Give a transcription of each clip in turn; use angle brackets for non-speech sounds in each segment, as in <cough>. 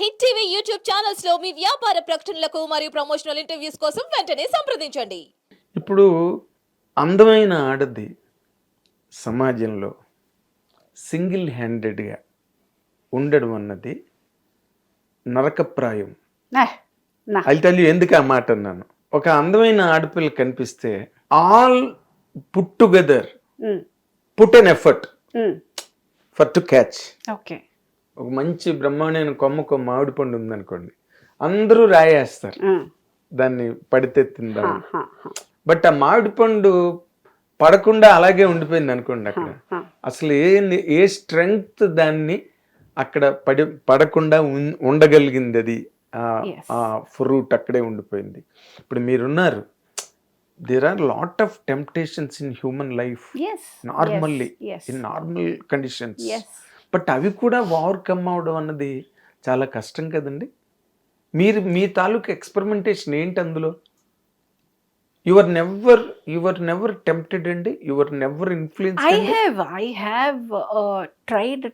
Hit TV YouTube ఛానల్స్లో మీ వ్యాపార ప్రకటనలకు మరియు ప్రమోషనల్ ఇంటర్వ్యూస్ కోసం వెంటనే సంప్రదించండి. ఇప్పుడు అందమైన ఆడది సమాజంలో సింగిల్ హ్యాండెడ్గా ఉండడం అన్నది నరకప్రాయం. తల్లి ఎందుకు ఆ మాట అన్నాను. ఒక అందమైన ఆడపిల్ల కనిపిస్తే all put together put an effort. For to catch okay. ఒక మంచి బ్రహ్మాండమైన కొమ్మ కొమ్మ మామిడి పండు ఉందనుకోండి అందరూ రాయేస్తారు. దాన్ని పడితే తిందాం Ha, ha, ha, బట్ ఆ మామిడి పండు పడకుండా అలాగే ఉండిపోయింది అనుకోండి అక్కడ. అసలు ఏ ఏ స్ట్రెంగ్త్ దాన్ని అక్కడ పడి పడకుండా ఉండగలిగింది అది ఆ- ఫ్రూట్ అక్కడే ఉండిపోయింది ఇప్పుడు మీరున్నారు there are lot of temptations in human life. Normally. In normal conditions. But అవి కూడా ఓవర్కమ్ అవడం అన్నది చాలా కష్టం కదండి. మీరు మీ తాలూకు ఎక్స్పెరిమెంటేషన్ ఏంటి అందులో? Your never your never tempted అండి? Your never influence I have uh, tried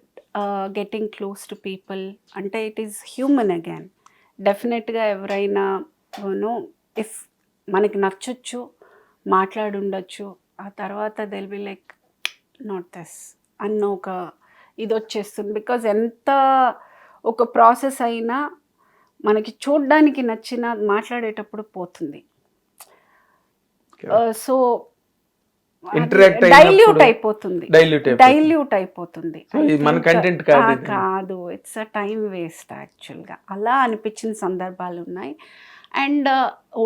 uh, getting close to people. అంటే ఇట్ ఈస్ హ్యూమన్ అగైన్ డెఫినెట్గా ఎవరైనా యూనో ఇఫ్ మనకి నచ్చొచ్చు మాట్లాడుండొచ్చు ఆ తర్వాత they'll be like not thus అన్న ఒక ఇది వచ్చేస్తుంది బికాజ్ ఎంత ఒక ప్రాసెస్ అయినా మనకి చూడ్డానికి నచ్చిన మాట్లాడేటప్పుడు పోతుంది. సో Interact డైల్యూట్ అయిపోతుంది. డైల్యూట్ అయిపోతుంది. మన కాదు ఇట్స్ అ టైం వేస్ట్ యాక్చువల్గా అలా అనిపించిన సందర్భాలు ఉన్నాయి. అండ్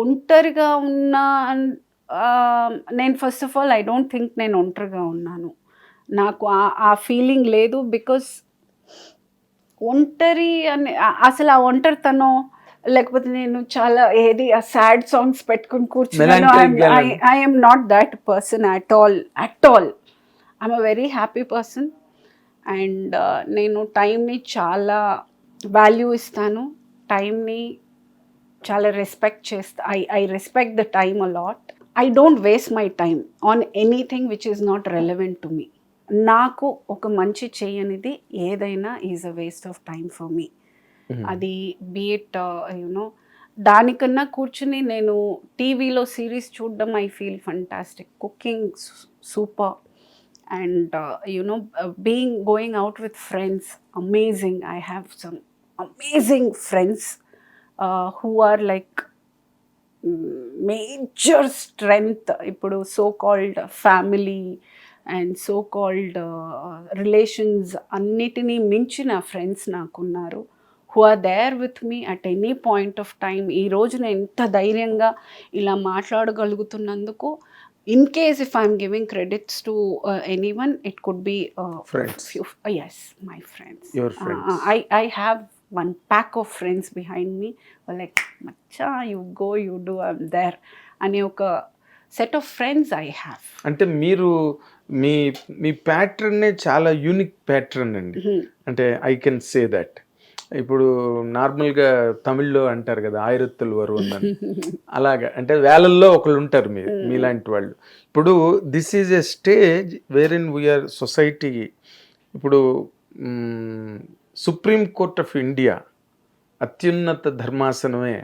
ఒంటరిగా ఉన్న ఆ, నేను first of all I don't think నేను ఒంటరిగా ఉన్నాను. నాకు ఆ- ఫీలింగ్ లేదు బికాస్ ఒంటరి అని అసలు ఆ ఒంటరితనం లేకపోతే నేను చాలా ఏది ఆ సాడ్ సాంగ్స్ పెట్టుకుని కూర్చున్నాను. I'm not that person at all at all I'm a very happy person and నేను టైంని చాలా వాల్యూ ఇస్తాను. టైంని చాలా రెస్పెక్ట్ చేస్తా I I respect the time a lot I don't waste my time on anything which is not relevant to me నాకు ఒక మంచి చేయనిది ఏదైనా is a waste of time for me అది బీఎట్ యునో దానికన్నా కూర్చుని నేను టీవీలో సిరీస్ చూడడం I feel fantastic cooking super and you know being going out with friends amazing I have some amazing friends who are like major strength ఇప్పుడు so called family and so called relations అన్నిటినీ మించిన friends నాకున్నారు who are there with me at any point of time ఈ రోజు నేను ఎంత ధైర్యంగా ఇలా మాట్లాడగలుగుతున్నందుకు in case if I'm giving credits to any one it could be. Yes my friends. I I have one pack of friends behind me like Maccha you go you do I'm there అనే ఒక set of friends I have అంటే మీరు మీ మీ ప్యాటర్నే చాలా unique pattern అండి. అంటే I can say that. ఇప్పుడు నార్మల్గా తమిళ్ళో అంటారు కదా ఆయిరత్తులు వరు ఉందని <laughs> అలాగా అంటే వేలల్లో ఒకళ్ళు ఉంటారు మీ మీలాంటి వాళ్ళు. ఇప్పుడు this is a stage where in we're society ఇప్పుడు సుప్రీం కోర్ట్ ఆఫ్ ఇండియా అత్యున్నత ధర్మాసనమే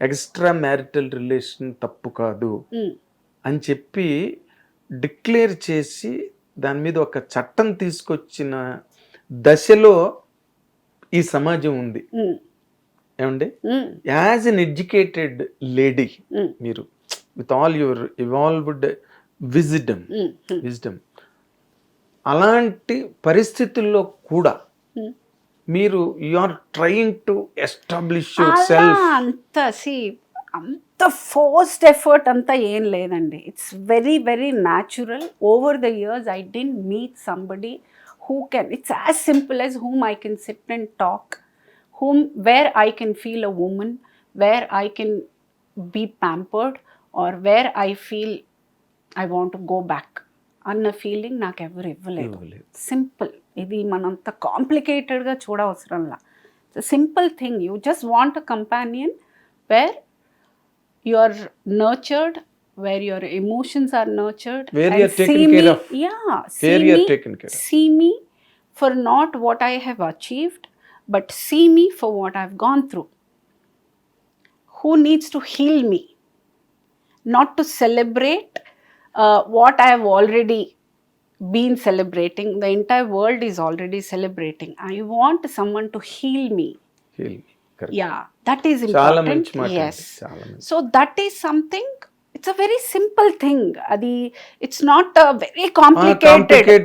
ఎక్స్ట్రా మ్యారిటల్ రిలేషన్ తప్పు కాదు అని చెప్పి డిక్లేర్ చేసి దాని మీద ఒక చట్టం తీసుకొచ్చిన దశలో ఈ సమాజం ఉంది. ఏమండి? యాజ్ ఎన్ ఎడ్యుకేటెడ్ లేడీ మీరు with all your evolved wisdom wisdom అలాంటి పరిస్థితుల్లో కూడా మీరు you are trying to establish yourself అంత సి అంత ఫోర్స్డ్ ఎఫర్ట్ అంతా ఏం లేదండి. It's very very natural over the years I didn't meet somebody who can it's as simple as whom I can sit and talk whom where I can feel a woman, where I can be pampered, or where I feel I want to go back అన్న feeling నాకు ఎవరు ఇవ్వలేదు. ఇవ్వలేదు. Simple ఇది మనంత కాంప్లికేటెడ్గా చూడవసరంలా. Simple thing you just want a companion where you are nurtured where your emotions are nurtured where you are taken see care me, of. yeah see where you are me, taken care of. see me for not what i have achieved but see me for what i've gone through. Who needs to heal me? Not to celebrate uh, what i have already been celebrating. The entire world is already celebrating. I want someone to heal me. Heal me. Correct. Yeah, that is చాలా important. మంచి మాట yes. అండి. చాలా మంచి so that is something it's a very simple thing అది it's not very complicated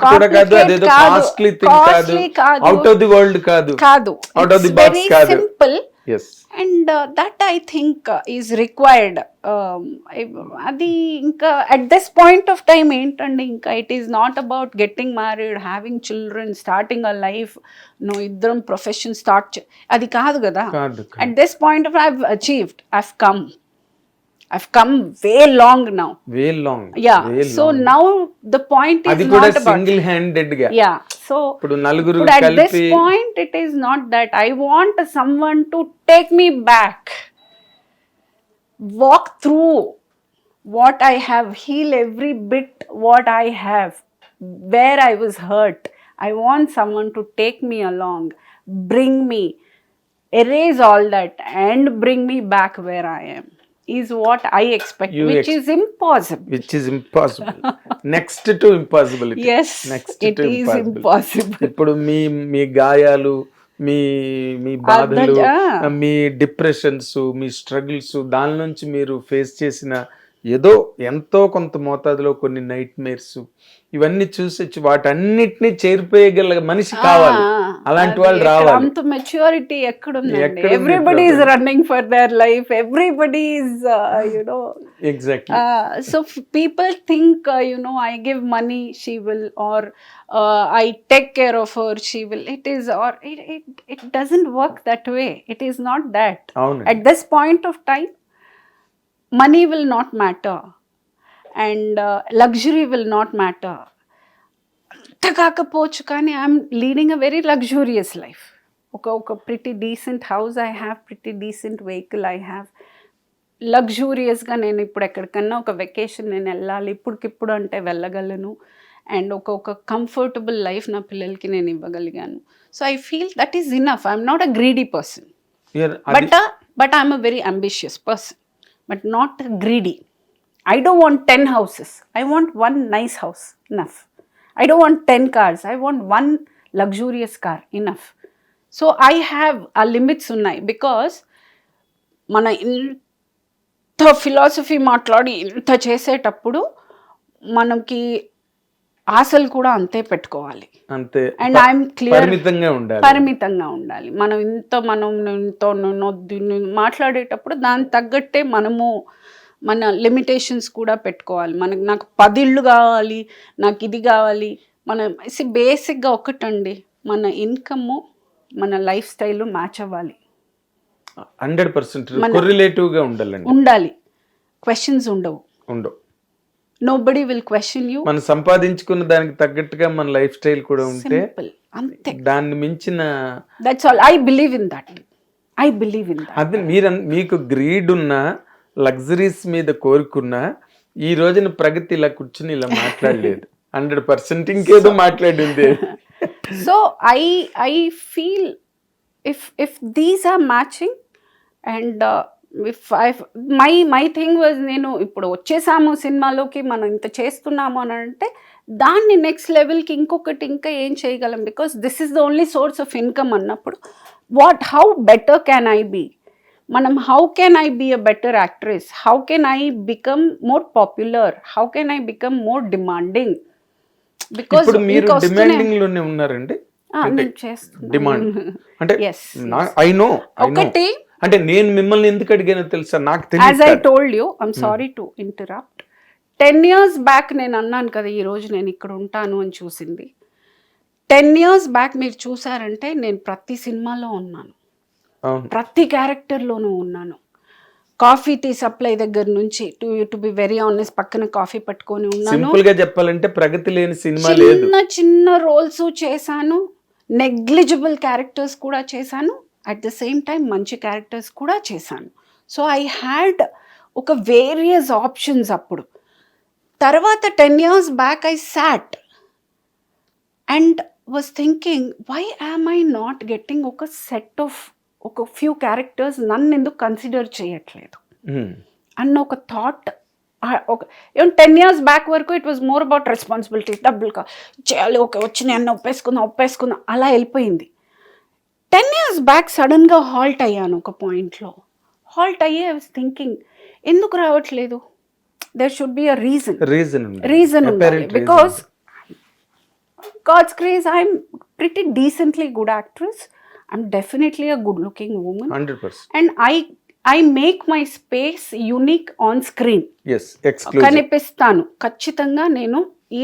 costly కాదు out of the world కాదు కాదు out of the box very. Simple yes and that I think is required అది ఇంకా at this point of time ఏంటండి ఇంకా it is not about getting married having children starting a life నువ్వు ఇద్దరం profession start అది కాదు కదా. At this point of i've achieved i've come. I've come way long now. Way long. Yeah. Way so long. now the point is not about single handed. Yeah. So but at this point it is not that I want someone to take me back, walk through what I have, heal every bit what I have, where I was hurt. I want someone to take me along, bring me, erase all that, and bring me back where I am. Is what i expect You which ex- is impossible. Which is impossible next to impossibility yes next it to is impossible impossible. ఇప్పుడు మీ మీ గాయాలు మీ మీ బాధలు. మీ depressions మీ struggles దాని నుంచి మీరు ఫేస్ చేసిన ఏదో ఎంతో కొంత మోతాదులో కొన్ని నైట్ మేర్స్ ఇవన్నీ చూసి వాటన్నిటిని చేరిపోయగల మనిషి కావాలి. అలాంటి వాళ్ళు రావాలి. అంత మెచ్యూరిటీ ఎక్కడుందండి? ఎక్కడుంది everybody problem? Running for their life everybody is you know exactly so people think you know I give money she will or I take care of her she will it is or it doesn't work that way it is not that అవును at this point of will not matter and uh, luxury will not matter. అంత కాకపోవచ్చు కానీ I'm leading a very luxurious life ఒక ఒక pretty decent house I have pretty decent vehicle I have లగ్జూరియస్గా నేను ఇప్పుడు ఎక్కడికన్నా ఒక వెకేషన్ నేను వెళ్ళాలి ఇప్పటికిప్పుడు అంటే వెళ్ళగలను. అండ్ ఒక ఒక కంఫర్టబుల్ లైఫ్ నా పిల్లలకి నేను ఇవ్వగలిగాను. So I feel that is enough I'm not a greedy person but uh, but i'm a very ambitious person. But not greedy I don't want ten houses I want one nice house enough I don't want ten cars I want one luxurious car enough so I have ఆ limits ఉన్నాయి. Because మన ఇంత philosophy మాట్లాడి ఇంత చేసేటప్పుడు మనకి ఆశలు కూడా అంతే పెట్టుకోవాలి. అంతే. And I'm clear- పరిమితంగా ఉండాలి. పరిమితంగా ఉండాలి. మనం ఇంత మనం ఇంత నొద్దు మాట్లాడేటప్పుడు దానికి తగ్గట్టే మనము మన లిమిటేషన్స్ కూడా పెట్టుకోవాలి. మనకు నాకు పది ఇళ్ళు కావాలి నాకు ఇది కావాలి. మన బేసిక్గా ఒకటండి మన ఇన్కమ్ మన లైఫ్ స్టైల్ మ్యాచ్ అవ్వాలి. హండ్రెడ్ పర్సెంట్ ఉండాలండి. ఉండాలి. క్వశ్చన్స్ ఉండవు. ఉండవు. Nobody will question you మనం సంపాదించుకున్న దానికి తగ్గట్టుగా మన లైఫ్ స్టైల్ కూడా ఉంటే అంతే. దాన్ని మించిన that's all I believe in that I believe in అది మీరు మీకు గ్రీడ్ ఉన్న లగ్జరీస్ మీద కోరుకున్నా ఈ రోజున ప్రగతి ఇలా కూర్చుని ఇలా మాట్లాడలేదు. హండ్రెడ్ పర్సెంట్ ఇంకేదో మాట్లాడింది. <laughs> So i i feel if if these are matching and my my thing was నేను ఇప్పుడు వచ్చేసాము సినిమాలోకి మనం ఇంత చేస్తున్నాము అని అంటే దాన్ని నెక్స్ట్ లెవెల్కి ఇంకొకటి ఇంకా ఏం చేయగలం? Because this is the only source of income అన్నప్పుడు what how better can I be మనం how can I be a better actress how can I become more popular how can I become more demanding because మీరు డిమాండింగ్లోనే ఉన్నారండి? Demand అంటే I <laughs> know ఒకటి అంటే నేను మిమ్మల్ని ఎందుకు అడిగానో తెలుసా? నాకు as I told you I'm sorry to interrupt ten years back నేను అన్నాను కదా ఈ రోజు నేను ఇక్కడ ఉంటాను అని చూసింది. టెన్ ఇయర్స్ బ్యాక్ మీరు చూసారంటే నేను ప్రతి సినిమాలో ఉన్నాను. ప్రతి క్యారెక్టర్లోనూ ఉన్నాను. కాఫీ టీ సప్లై దగ్గర నుంచి to to be very honest పక్కన కాఫీ పట్టుకొని ఉన్నాను. సింపుల్గా చెప్పాలంటే ప్రగతి లేని సినిమా లేదు. చిన్న చిన్న రోల్స్ చేశాను. నెగ్లిజిబుల్ క్యారెక్టర్స్ కూడా చేశాను. అట్ ద సేమ్ టైం మంచి క్యారెక్టర్స్ కూడా చేశాను. సో ఐ హ్యాడ్ ఒక వేరియస్ ఆప్షన్స్ అప్పుడు. తర్వాత ten years back I sat and was thinking why am I not getting ఒక సెట్ ఆఫ్ ఒక ఫ్యూ క్యారెక్టర్స్ నన్ను ఎందుకు కన్సిడర్ చేయట్లేదు? ఉమ్, అన్న ఒక థాట్ ఒక ఏమో టెన్ ఇయర్స్ బ్యాక్ వరకు it was more about responsibility డబ్బులు కా చేయాలి ఓకే వచ్చినాయి అన్న ఒప్పేసుకుందాం ఒప్పేసుకుందాం అలా వెళ్ళిపోయింది. టెన్ ఇయర్స్ బ్యాక్ సడన్గా హాల్ట్ అయ్యాను ఒక పాయింట్లో హాల్ట్ అయ్యి ఐ వాజ్ థింకింగ్ ఎందుకు రావట్లేదు? There should be a reason reason reason. Because God's grace I'm pretty decently good actress I'm definitely a good looking woman hundred percent and I I make my space unique on screen కనిపిస్తాను. ఖచ్చితంగా నేను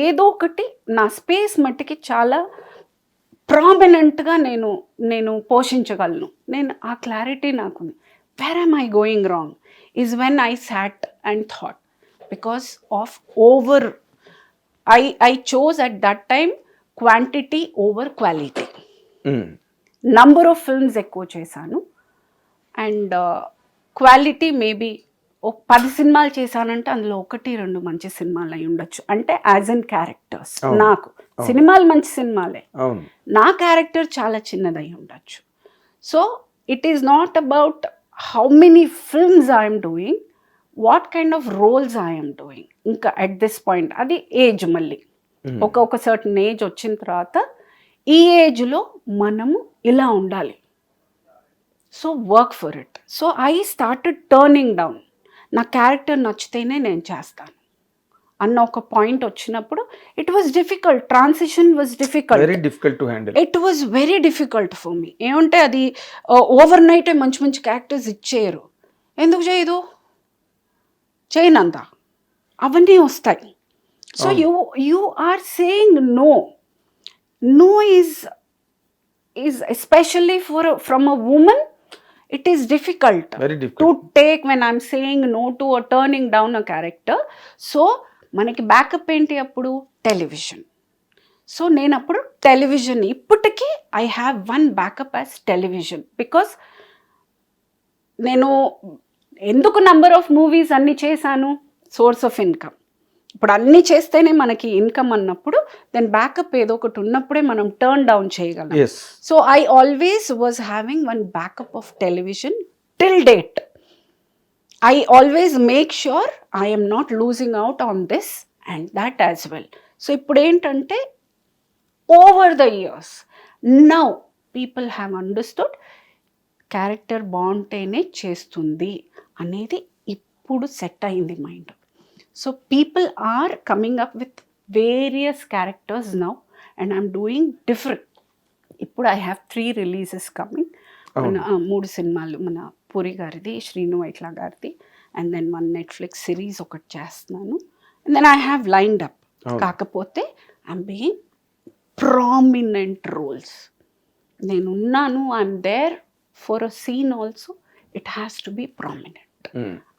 ఏదో ఒకటి నా space మట్టికి చాలా ప్రామినెంట్గా నేను నేను పోషించగలను. నేను ఆ క్లారిటీ నాకుంది. Where am I going wrong is when I sat and thought because of over I I chose at that time quantity over quality number of films ఎక్కువ చేశాను. అండ్ క్వాలిటీ మేబీ పది సినిమాలు చేశానంటే అందులో ఒకటి రెండు మంచి సినిమాలు అయి ఉండొచ్చు. అంటే యాజ్ అన్ క్యారెక్టర్స్. నాకు. సినిమాలు మంచి సినిమాలే. నా క్యారెక్టర్ చాలా చిన్నదై ఉండొచ్చు. So it is not about how many films I'm doing what kind of roles I'm doing ఇంకా అట్ దిస్ పాయింట్ అది ఏజ్ మళ్ళీ. Hmm. ఒక ఒక సర్టన్ ఏజ్ వచ్చిన తర్వాత ఈ ఏజ్లో మనము ఇలా ఉండాలి. So work for it so I started turning down నా క్యారెక్టర్ నచ్చితేనే నేను చేస్తాను. అన్న ఒక పాయింట్ వచ్చినప్పుడు it was difficult transition was difficult very difficult to handle it was very difficult for me ఏమంటే అది ఓవర్ నైట్ మంచి మంచి క్యారెక్టర్స్ ఇచ్చేయరు. ఎందుకు చేయదు? చేయనంత అవన్నీ వస్తాయి. So you you are saying no no is is especially for from a woman it is difficult difficult take when I'm saying no to a turning down a character so మనకి backup ఏంటి అప్పుడు? Television so నేను అప్పుడు television ఇప్పటికీ I have one backup as television because నేను ఎందుకు number of movies అన్ని చేశాను? సోర్స్ ఆఫ్ ఇన్కమ్ ఇప్పుడు అన్ని చేస్తేనే మనకి ఇన్కమ్ అన్నప్పుడు దెన్ బ్యాకప్ ఏదో ఒకటి ఉన్నప్పుడే మనం టర్న్ డౌన్ చేయగలం I always was having one backup of television till date. I always make sure I am not losing out on this and that as well. So ఇప్పుడు ఏంటంటే over the years now people have understood character బాగుంటేనే చేస్తుంది అనేది ఇప్పుడు set అయింది mind so people are coming up with various characters now and I'm doing different ఇప్పుడు I have three releases coming మన మూడు సినిమాలు. మన పూరి గారిది శ్రీను వైట్ల గారిది and then one Netflix series ఒకటి చేస్తున్నాను. And then I have lined up. కాకపోతే ఐఎమ్ బీయింగ్ ప్రామినెంట్ రోల్స్ నేను ఉన్నాను I'm there for a scene also it has to be prominent